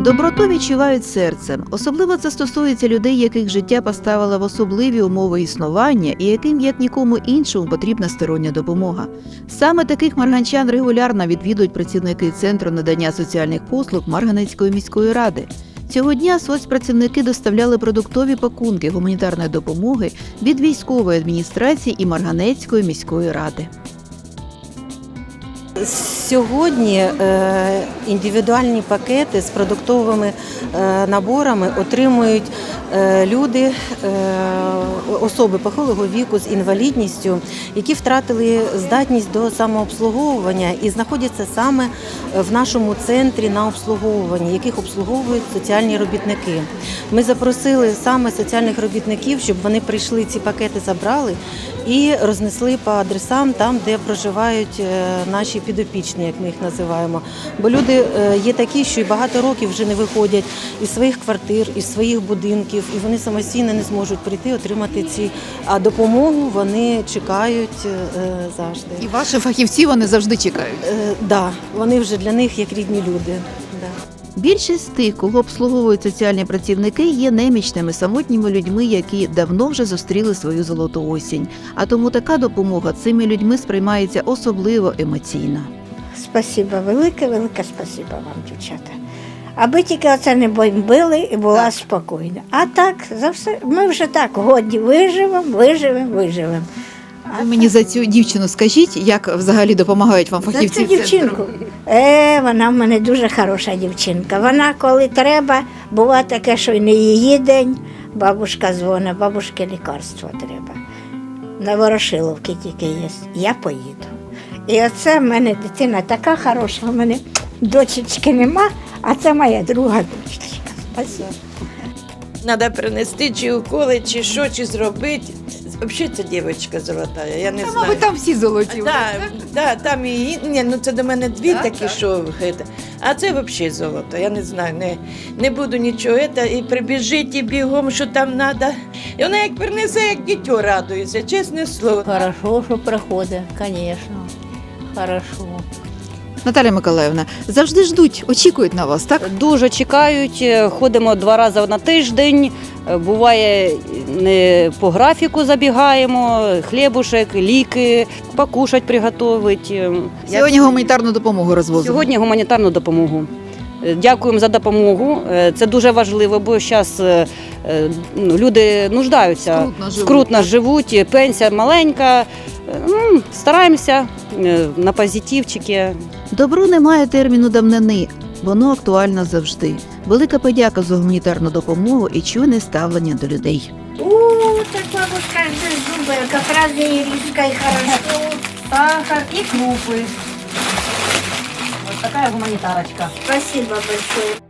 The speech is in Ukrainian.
Доброту відчувають серцем. Особливо це стосується людей, яких життя поставило в особливі умови існування і яким як нікому іншому потрібна стороння допомога. Саме таких марганчан регулярно відвідують працівники центру надання соціальних послуг Марганецької міської ради. Цього дня соцпрацівники доставляли продуктові пакунки гуманітарної допомоги від військової адміністрації і Марганецької міської ради. Сьогодні е, індивідуальні пакети з продуктовими е, наборами отримують е, люди, особи похилого віку з інвалідністю, які втратили здатність до самообслуговування і знаходяться саме в нашому центрі на обслуговуванні, яких обслуговують соціальні робітники. Ми запросили саме соціальних робітників, щоб вони прийшли ці пакети, забрали і рознесли по адресам там, де проживають наші підопічні, як ми їх називаємо. Бо люди е, є такі, що і багато років вже не виходять із своїх квартир, із своїх будинків, і вони самостійно не зможуть прийти отримати ці а допомогу. Вони чекають е, завжди. І ваші фахівці вони завжди чекають. Е, да, вони вже для них як рідні люди. Да. Більшість тих, кого обслуговують соціальні працівники, є немічними самотніми людьми, які давно вже зустріли свою золоту осінь. А тому така допомога цими людьми сприймається особливо емоційно. Спасибо, велике, велике спасибо вам, дівчата. Аби тільки оце не бомбили і була спокійна. А так, за все, ми вже так годі виживемо, виживемо, виживемо. Ви мені за цю дівчину скажіть, як взагалі допомагають вам За цю дівчинку. Е, вона в мене дуже хороша дівчинка. Вона, коли треба, буває таке, що й не її день. Бабушка дзвонить, бабушки лікарство треба. На Ворошиловці тільки є. Я поїду. І оце в мене дитина така хороша, в мене дочечки нема, а це моя друга дочечка. Спасибо. Треба принести чи уколи, чи що, чи зробити. Взагалі це дівчинка золота, я не знаю. там всі золоті. Да, да, там і ні, ну це до мене дві Так, такі, так. що це. А це взагалі золото. Я не знаю, не, не буду нічого. Это, і прибіжить, і бігом, що там треба. І вона як принесе, як дитё радується, чесне слово. Хорошо, що приходить, звісно. Хорошо. Наталя Миколаївна, завжди ждуть, очікують на вас, так? Дуже чекають, е, ходимо два рази на тиждень. е, Буває, не по графіку забігаємо, хлібушек, ліки, покушать приготовить. Е, Сьогодні гуманітарну допомогу розвозимо. Сьогодні гуманітарну допомогу. Дякуємо за допомогу. Це дуже важливо, бо зараз люди нуждаються, Скрутно живуть, скрутно живуть, пенсія маленька. Стараємося е, на позитивчики. Добро не має терміну давнини, воно актуально завжди. Велика подяка за гуманітарну допомогу і чуйне ставлення до людей. У, так бабушка же зубы, как раз и риска, и хорошо. Сахар і крупи. Ось така гуманітарочка. Спасибо большое.